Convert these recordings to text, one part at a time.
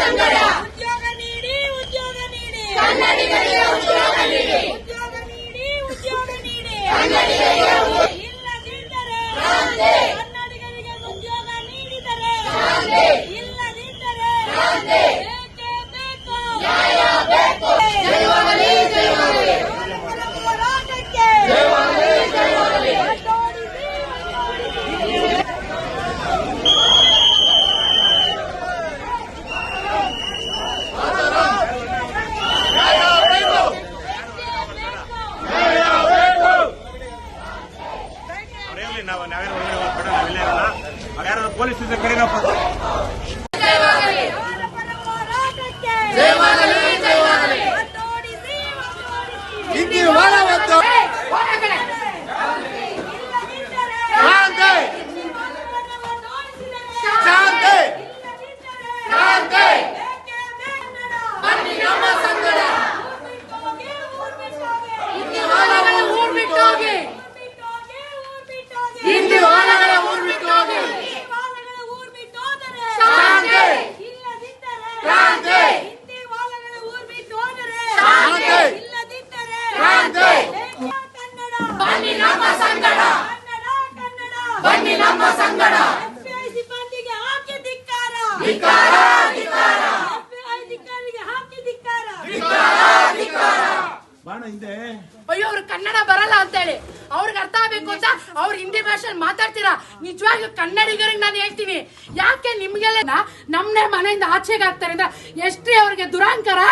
संघरा 一定要玩 ಹಿಂದೆ. ಅಯ್ಯೋ ಅವ್ರ ಕನ್ನಡ ಬರಲ್ಲ ಅಂತೇಳಿ. ಅವ್ರಿಗೆ ಅರ್ಥ ಆಗ್ಬೇಕು ಅಂತ ಅವ್ರು ಹಿಂದಿ ಭಾಷೆಯಲ್ಲಿ ಮಾತಾಡ್ತೀರಾ? ನಿಜವಾಗಿಯೂ ಕನ್ನಡಿಗರಿಗೆ ನಾನು ಹೇಳ್ತೀನಿ. ಯಾಕೆ ನಿಮ್ಗೆಲ್ಲ ನಮ್ಮನೆ ಮನೆಯಿಂದ ಆಚೆಗೆ ಹಾಕ್ತಾರೆ? ಅಂದ್ರೆ ಎಷ್ಟೇ ಅವ್ರಿಗೆ ದುರಾಂಕಾರ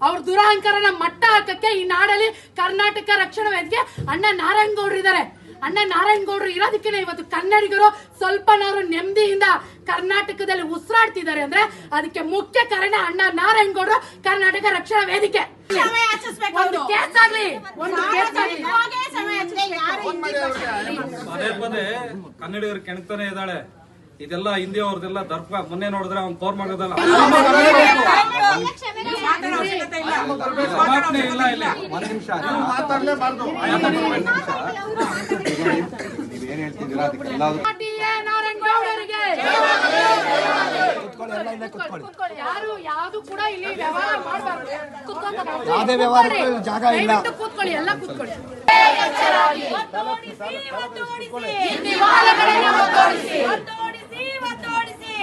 ಅವ್ರ ದುರಾಂಕರನ ಮಟ್ಟ ಹಾಕಕ್ಕೆ ಈ ನಾಡಲ್ಲಿ ಕರ್ನಾಟಕ ರಕ್ಷಣಾ ವೇದಿಕೆ ಅಣ್ಣ ನಾರಾಯಣ್ ಗೌಡ್ರು ಇದಾರೆ ಅಣ್ಣ ನಾರಾಯಣ ಗೌಡರು ಇರೋದಕ್ಕೆ ಇವತ್ತು ಕನ್ನಡಿಗರು ಸ್ವಲ್ಪನಾದ್ರು ನೆಮ್ಮದಿಯಿಂದ ಕರ್ನಾಟಕದಲ್ಲಿ ಉಸಿರಾಡ್ತಿದ್ದಾರೆ ಅಂದ್ರೆ ಅದಕ್ಕೆ ಮುಖ್ಯ ಕಾರಣ ಅಣ್ಣ ನಾರಾಯಣ ಗೌಡರು ಕರ್ನಾಟಕ ರಕ್ಷಣಾ ವೇದಿಕೆ. ಒಂದು. ಕೇಸ್ ಆಗ್ಲಿ ಒಂದು ಕೇಸ್ ಪದೇ ಪದೇ ಕನ್ನಡಿಗರು ಕೆಣಕ್ತಾನೆ ಇದ್ದಾಳೆ. ಇದೆಲ್ಲ ಹಿಂದಿ ಅವ್ರದೆಲ್ಲ ದರ್ಪ. ಮೊನ್ನೆ ನೋಡಿದ್ರೆ ಅವ್ನು ತೋರ್ ಮಾಡೋದಲ್ಲ ಸಮಾಪನೆ ಇಲ್ಲ. ಇಲ್ಲಿ. ಒಂದ್ ನಿಮಿಷ ಮಾತಾಡ್ಲೇಬಾರ್ದು ನೀವೇನ್ ಹೇಳ್ತಿದ್ದೀರಾ? ಅದಕ್ಕೆಲ್ಲಾದ್ರೂ ಪಾರ್ಟಿಯೇ ನಾರಾಯಣ್ ಗೌಡರಿಗೆ ಕೂತ್ಕೊಳ್ಳಿ. ಯಾರು ಯಾವ್ದು ಕೂಡ ಇಲ್ಲಿ ವ್ಯವಹಾರ ಮಾಡಬಾರ್ದು. ಯಾವ್ದೇ ವ್ಯವಹಾರಕ್ಕೂ ಜಾಗ ಇಲ್ಲ. ಕೂತ್ಕೊಳ್ಳಿ ಎಲ್ಲ ಕೂತ್ಕೊಳ್ಳಿ. ಒತ್ತೋಡಿಸಿ, ಒತ್ತೋಡಿಸಿ.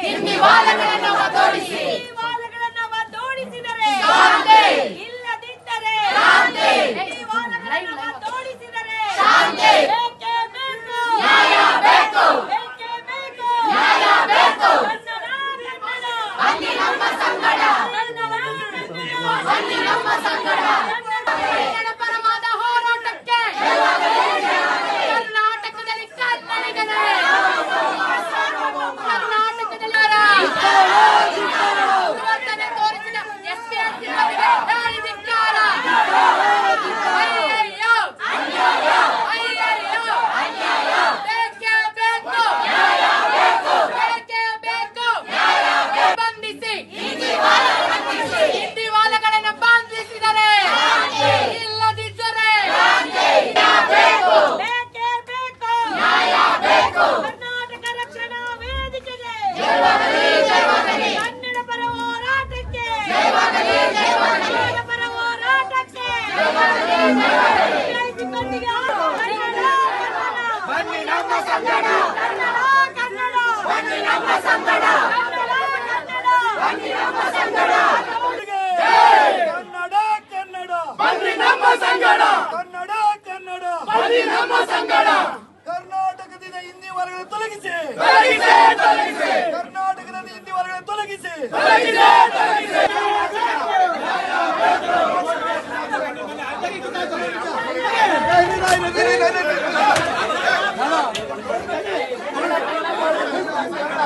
ಹಿಂದಿ ವಾಲಗಳನ್ನ ಒತ್ತೋಡಿಸಿ ಒತ್ತೋಡಿಸಿ, ಒತ್ತೋಡಿಸಿ. ಹಿಂದಿ ವಾಲಗಳನ್ನ ಒತ್ತೋಡಿಸಿ ಈ ವಾಲಗಳನ್ನ ಒತ್ತೋಡಿಸಿದರೆ ಶಾಂತಿ. ಇಲ್ಲದಿದ್ದರೆ ಶಾಂತಿ. ಈ ವಾಲಗಳನ್ನ ಒತ್ತೋಡಿಸಿದರೆ ಶಾಂತಿ. ಬೇಕೇ ಬೇಕು. ನ್ಯಾಯ ಬೇಕು. ಬೇಕೇ ಬೇಕು. ನ್ಯಾಯ ಬೇಕು. ಕನ್ನಡ, ಕನ್ನಡ. ಬನ್ನಿ ನಮ್ಮ ಸಂಗಡ ಕನ್ನಡ, ಕನ್ನಡ. ಬನ್ನಿ ನಮ್ಮ ಸಂಗಡ ಕನ್ನಡ ಪರವಾದ ಹೋರಾಟಕ್ಕೆ ಕರ್ನಾಟಕದಲ್ಲಿ ಕನ್ನಡಿಗರೇ ಕರ್ನಾಟಕದಲ್ಲಿ ಇವತ್ತನೇ ತೋರಿಸಿದ ಎಸ್ ಪಿ ಸಿಬ್ಬಂದಿಗೆ ದಾಳಿ ಧಿಕ್ಕಾರ. ಅಯ್ಯಯ್ಯೋ. ಅಯ್ಯಯ್ಯೋ. ಬೇಕೇ ಬೇಕು. ಬೇಕೇ ಬೇಕು. ಬಂಧಿಸಿ ಹಿಂದಿ ವಾಲಗಳನ್ನು ಬಂಧಿಸಿದರೆ ಇಲ್ಲದಿದ್ದರೆ ಬೇಕೇ ಬೇಕು. ಕರ್ನಾಟಕ ರಕ್ಷಣಾ ವೇದಿಕೆಗೆ ಕನ್ನಡ ಪರ ಹೋರಾಟಕ್ಕೆ ಕನ್ನಡ ಪರ ಹೋರಾಟಕ್ಕೆ ಸಿಬ್ಬಂದಿಗೆ ಕನ್ನಡ, ಬನ್ನಿ ನಮ್ಮ ಸಂಗಡ. ಬನ್ನಿ ನಮ್ಮ ಸಂಗಡ. ಬನ್ನಿ ನಮ್ಮ ಸಂಗಡ. ಕನ್ನಡ ಕನ್ನಡ. ಬನ್ನಿ ನಮ್ಮ ಸಂಗಡ. ಕನ್ನಡ ಕನ್ನಡ. ಬನ್ನಿ ನಮ್ಮ ಸಂಗಡ. ಕರ್ನಾಟಕದಿಂದ ಹಿಂದಿ ವರ್ಗಗಳು ತೊಲಗಿಸಿ. ತೊಲಗಿಸಿ ತೊಲಗಿಸಿ. ಕರ್ನಾಟಕದಿಂದ ಹಿಂದಿ ವರ್ಗಗಳು ತೊಲಗಿಸಿ. ತೊಲಗಿಸಿ ತೊಲಗಿಸಿ. ಏನಾರ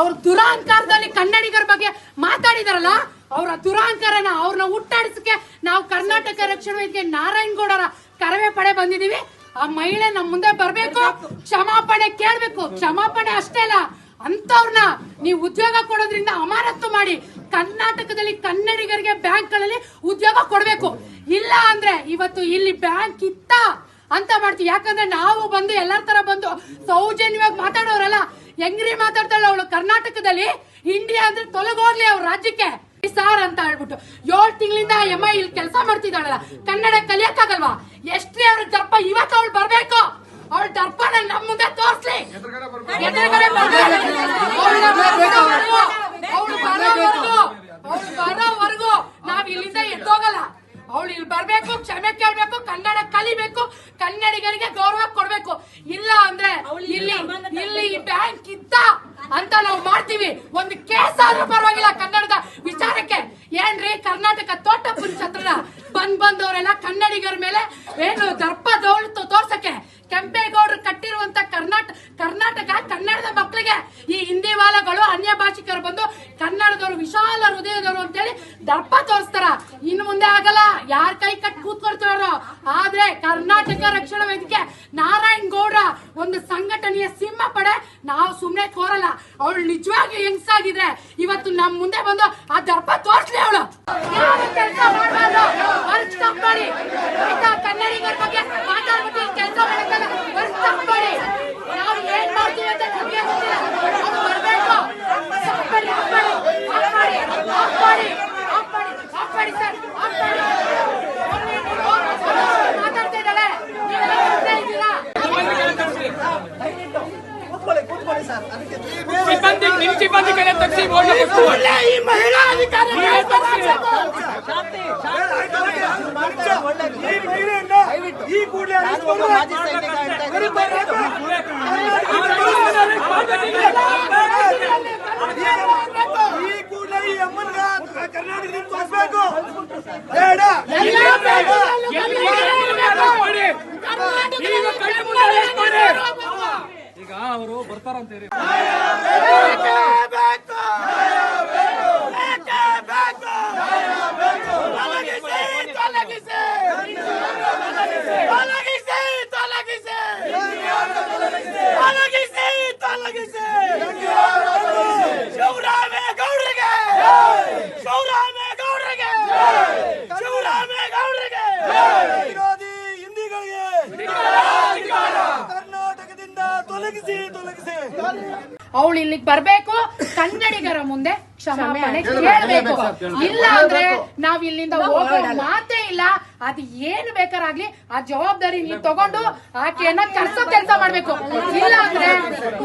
ಅವ್ರ ದುರಾಂಕಾರದಲ್ಲಿ ಕನ್ನಡಿಗರ ಬಗ್ಗೆ ಮಾತಾಡಿದಾರಲ್ಲ, ಅವರ ದುರಾಂಕಾರನ ಅವ್ರನ್ನ ಹುಟ್ಟಾಡಿಸಕ್ಕೆ ನಾವು ಕರ್ನಾಟಕ ರಕ್ಷಣಾ ವೇದಿಕೆ ನಾರಾಯಣಗೌಡರ ಕರವೇ ಪಡೆ ಬಂದಿದೀವಿ. ಆ ಮಹಿಳೆ ನಮ್ಮ ಮುಂದೆ ಬರ್ಬೇಕು, ಕ್ಷಮಾಪಣೆ ಕೇಳ್ಬೇಕು. ಕ್ಷಮಾಪಣೆ ಅಷ್ಟೇ ಅಲ್ಲ ಅಂತವ್ರನ್ನ ನೀವು ಉದ್ಯೋಗ ಕೊಡೋದ್ರಿಂದ ಅಮಾನತ್ತು ಮಾಡಿ ಕರ್ನಾಟಕದಲ್ಲಿ ಕನ್ನಡಿಗರಿಗೆ ಬ್ಯಾಂಕ್ಗಳಲ್ಲಿ ಉದ್ಯೋಗ ಕೊಡ್ಬೇಕು. ಇಲ್ಲ ಅಂದ್ರೆ ಇವತ್ತು ಇಲ್ಲಿ ಬ್ಯಾಂಕ್ ಇತ್ತ ಅಂತ ಮಾಡ್ತೀವಿ. ಯಾಕಂದ್ರೆ ನಾವು ಬಂದು ಎಲ್ಲರ ತರ ಬಂದು ಸೌಜನ್ಯವಾಗಿ ಮಾತಾಡೋರಲ್ಲ ಹೆಂಗ್ರಿ ಮಾತಾಡ್ತಾಳೆ ಅವಳು ಕರ್ನಾಟಕದಲ್ಲಿ? ಇಂಡಿಯಾ ಅಂದ್ರೆ ತೊಲಗೋಗ್ಲಿ ಅವ್ರ ರಾಜ್ಯಕ್ಕೆ. ಸಾರ್ ಅಂತ ಹೇಳ್ಬಿಟ್ಟು. ಏಳು ತಿಂಗಳಿಂದ ಎಮ್ಮ ಇಲ್ಲಿ ಕೆಲಸ ಮಾಡ್ತಿದ್ದಾಳಲ್ಲ. ಕನ್ನಡ ಕಲಿಯಕ್ಕಾಗಲ್ವಾ? ಎಷ್ಟ್ರಿ ಅವ್ರ ದರ್ಪ? ಇವತ್ತು ಅವಳು ಬರ್ಬೇಕು. ಅವಳ ದರ್ಪನ ನಮ್ಮ ಮುಂದೆ ತೋರ್ಸ್ಲಿ ಎದುರುಗಡೆ ಬರ್ಬೇಕು. ಅವ್ಳನ್ನ ಬರೋವರ್ಗು, ಅವ್ಳು ಬರೋವರ್ಗು, ಅವ್ಳು ಬರೋವರ್ಗು ನಾವ್ ಇಲ್ಲಿಂದ ಎದ್ದೋಗಲ್ಲ ಅವಳು ಇಲ್ಲಿ ಬರ್ಬೇಕು ಕ್ಷಮೆ ಕೇಳ್ಬೇಕು ಕನ್ನಡ ಕಲಿಬೇಕು ಕನ್ನಡಿಗರಿಗೆ ಗೌರವ ಕೊಡ್ಬೇಕು. ಇಲ್ಲ ಅಂದ್ರೆ ಇಲ್ಲಿ ಇಲ್ಲಿ ಬ್ಯಾಂಕ್ ಇದ್ದ ಅಂತ ನಾವು ಮಾಡ್ತೀವಿ. ಒಂದು ಕೇಸ್ ಆದ್ರೂ ಪರವಾಗಿಲ್ಲ ಕನ್ನಡದ ವಿಚಾರಕ್ಕೆ. ಏನ್ರಿ? ಕರ್ನಾಟಕ ತೋಟ ಪುರುಷತ್ರ ಬಂದ್ ಬಂದವರೆಲ್ಲ ಕನ್ನಡಿಗರ ಮೇಲೆ ಏನು ದರ್ಪ ದೌಲತ್ತು ತೋರ್ಸಕ್ಕೆ. ಕೆಂಪೇಗೌಡರು ಕಟ್ಟಿರುವಂತ ಕರ್ನಾಟಕ ಕರ್ನಾಟಕ ಕನ್ನಡದ ಮಕ್ಕಳಿಗೆ ಈ ಹಿಂದಿ ವಾಲಗಳು ಅನ್ಯ ಭಾಷಿಕರು ಬಂದು ಕನ್ನಡದವರು ವಿಶಾಲ ಹೃದಯದವರು ಅಂತೇಳಿ ದರ್ಪ ತೋರಿಸ್ತಾರ. ಇನ್ನು ಮುಂದೆ ಆಗಲ್ಲ. ಯಾರ ಕೈ ಕಟ್ ಕೂತ್ಕೊಳ್ತಾರೋ. ಆದ್ರೆ ಕರ್ನಾಟಕ ರಕ್ಷಣಾ ವೇದಿಕೆ ನಾರಾಯಣ್ ಗೌಡ ಒಂದು ಸಂಘಟನೆಯ ಸಿಂಹ ಪಡೆ. ನಾವು ಸುಮ್ನೆ ಕೋರಲ್ಲ ಅವಳು ನಿಜವಾಗಿ ಹೆಂಗ್ಸಾಗಿದ್ರೆ ಇವತ್ತು ನಮ್ ಮುಂದೆ ಬಂದು ಆ ದರ್ಪ ತೋರಿಸ್ಲಿ ಅವಳು. ಕೆಲಸ ಮಾಡಿ ಆಯ್ತಾ ಕನ್ನಡಿಗರ ಬಗ್ಗೆ ಮಾತಾಡ್ಬಿಟ್ಟು ಕೆಲಸ ಮಾಡಕ್ಕಲ್ಲ ವರ್ಕ್ ಸ್ಟಾಪ್ ಮಾಡಿ ನಾವು ಏನ್ ಮಾಡ್ತೀವಿ ಅಂತ ನಮ್ಗೆ ಗೊತ್ತಿಲ್ಲ ಅವ್ರು ಬರ್ಬೇಕು ಸ್ಟಾಪ್ ಮಾಡಿ ಆಫ್ ಮಾಡಿ ಆಫ್ ಮಾಡಿ ಆಫ್ ಮಾಡಿ ಆಫ್ ಮಾಡಿ ಆಫ್ ಮಾಡಿ ಸರ್ ಆಫ್ ಮಾಡಿ ಮಾತಾಡ್ತಾ ಇದ್ದಾಳೆ ನೀವೆಲ್ಲ ಬರ್ತಾ ಇದ್ದೀರಾ ಸಿಬ್ಬಂದಿ ನಿಮ್ ಸಿಬ್ಬಂದಿ ಕಡೆ ತಗ್ಸಿ ಬೋರ್ಡ್ ಈ ಕೂಡಲೇ ಈ ಅಮ್ಮನ್ಗ ಕರ್ನಾಟಕದಿಂದ ತೋರಿಸ್ಬೇಕು ಬೇಡ ಈಗ ಅವರು ಬರ್ತಾರಂತ ಹೇಳಿ ಶಿವರಾಮೇಗೌಡರಿಗೆ ಶಿವರಾಮೇಗೌಡರಿಗೆ ಶಿವರಾಮೇಗೌಡರಿಗೆ ವಿರೋಧಿ ಹಿಂದಿಗಳಿಗೆ ಕರ್ನಾಟಕದಿಂದ ತೊಲಗಿಸಿ ತೊಲಗಿಸಿ ಅವಳು ಇಲ್ಲಿಗೆ ಬರ್ಬೇಕು ಕನ್ನಡಿಗರ ಮುಂದೆ ಕ್ಷಮಾಪಣೆ ಕೇಳಬೇಕು. ಇಲ್ಲ ಅಂದ್ರೆ ನಾವ್ ಇಲ್ಲಿಂದ ಹೋಗೋ ಮಾತೇ ಇಲ್ಲ. ಅದು ಏನು ಬೇಕಾರಾಗ್ಲಿ ಆ ಜವಾಬ್ದಾರಿ ನೀವು ತಗೊಂಡು ಆಕೆಯನ್ನ ಕರ್ಸೋ ಕೆಲಸ ಮಾಡ್ಬೇಕು. ಇಲ್ಲ ಅಂದ್ರೆ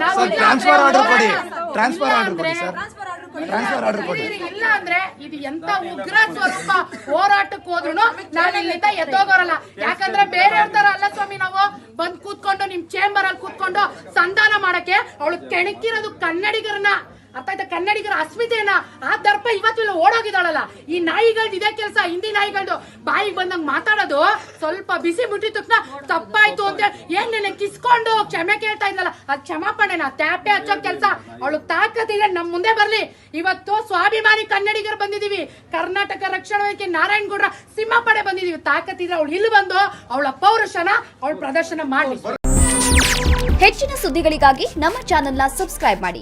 ನಾವು ಇಲ್ಲ ಟ್ರಾನ್ಸ್ಫರ್ ಅಂದ್ರೆ ಆರ್ಡರ್ ಕೊಡಿ. ಟ್ರಾನ್ಸ್ಫರ್ ಆರ್ಡರ್ ಕೊಡಿ ಸರ್. ಟ್ರಾನ್ಸ್ಫರ್ ಆರ್ಡರ್ ಕೊಡಿ. ಇರಿ, ಇಲ್ಲ ಅಂದ್ರೆ ಇದು ಎಂತ ಉಗ್ರ ಸ್ವರೂಪ ಹೋರಾಟಕ್ಕೆ ಹೋದ್ರು ನಾನು ಇಲ್ಲಿಂದ ಎದ್ದೋಗೋರಲ್ಲ. ಯಾಕಂದ್ರೆ ಬೇರೆ ತರ ಅಲ್ಲ ಸ್ವಾಮಿ ನಾವು ಬಂದ್ ಕೂತ್ಕೊಂಡು ನಿಮ್ ಚೇಂಬರ್ ಅಲ್ಲಿ ಕೂತ್ಕೊಂಡು ಸಂಧಾನ ಮಾಡಕ್ಕೆ ಅವಳು ಕೆಣಕಿರೋದು ಕನ್ನಡಿಗರನ್ನ ಅರ್ಥ ಆಯ್ತಾ ಕನ್ನಡಿಗರ ಅಸ್ಮಿತೆಯನ್ನ ಆ ದರ್ಪ ಇವತ್ತಿಲ್ಲ ಓಡೋಗಿದಾಳಲ್ಲ ಈ ನಾಯಿಗಳ್ದು ಇದೇ ಕೆಲಸ, ಹಿಂದಿ ನಾಯಿಗಳ್ದು ಬಾಯಿಗೆ ಬಂದಂಗ್ ಮಾತಾಡೋದು. ಸ್ವಲ್ಪ ಬಿಸಿ ಮುಟ್ಟಿದ ತಕ್ಷಣ ತಪ್ಪಾಯ್ತು ಅಂತ ಏನ್ ನಿನ್ನೆ ಕಿಸ್ಕೊಂಡು ಕ್ಷಮೆ ಕೇಳ್ತಾ ಇದ್ನಲ್ಲ ಅದ್ ಕ್ಷಮಾಪಣೆನ? ತ್ಯಾಪೆ ಹಚ್ಚೋ ಕೆಲಸ. ಅವಳು ತಾಕತ್ತಿದೆ ನಮ್ ಮುಂದೆ ಬರ್ಲಿ. ಇವತ್ತು ಸ್ವಾಭಿಮಾನಿ ಕನ್ನಡಿಗರು ಬಂದಿದೀವಿ. ಕರ್ನಾಟಕ ರಕ್ಷಣಾ ವೇದಿಕೆ ನಾರಾಯಣ ಗೌಡ್ರ ಸಿಂಹ ಪಡೆ ಬಂದಿದೀವಿ ತಾಕತ್ತಿದ್ರೆ ಅವಳು ಇಲ್ಲಿ ಬಂದು ಅವಳ ಪೌರುಷನ ಅವಳು ಪ್ರದರ್ಶನ ಮಾಡಿ ಹೆಚ್ಚಿನ ಸುದ್ದಿಗಳಿಗಾಗಿ ನಮ್ಮ ಚಾನೆಲ್ನ ಸಬ್ಸ್ಕ್ರೈಬ್ ಮಾಡಿ.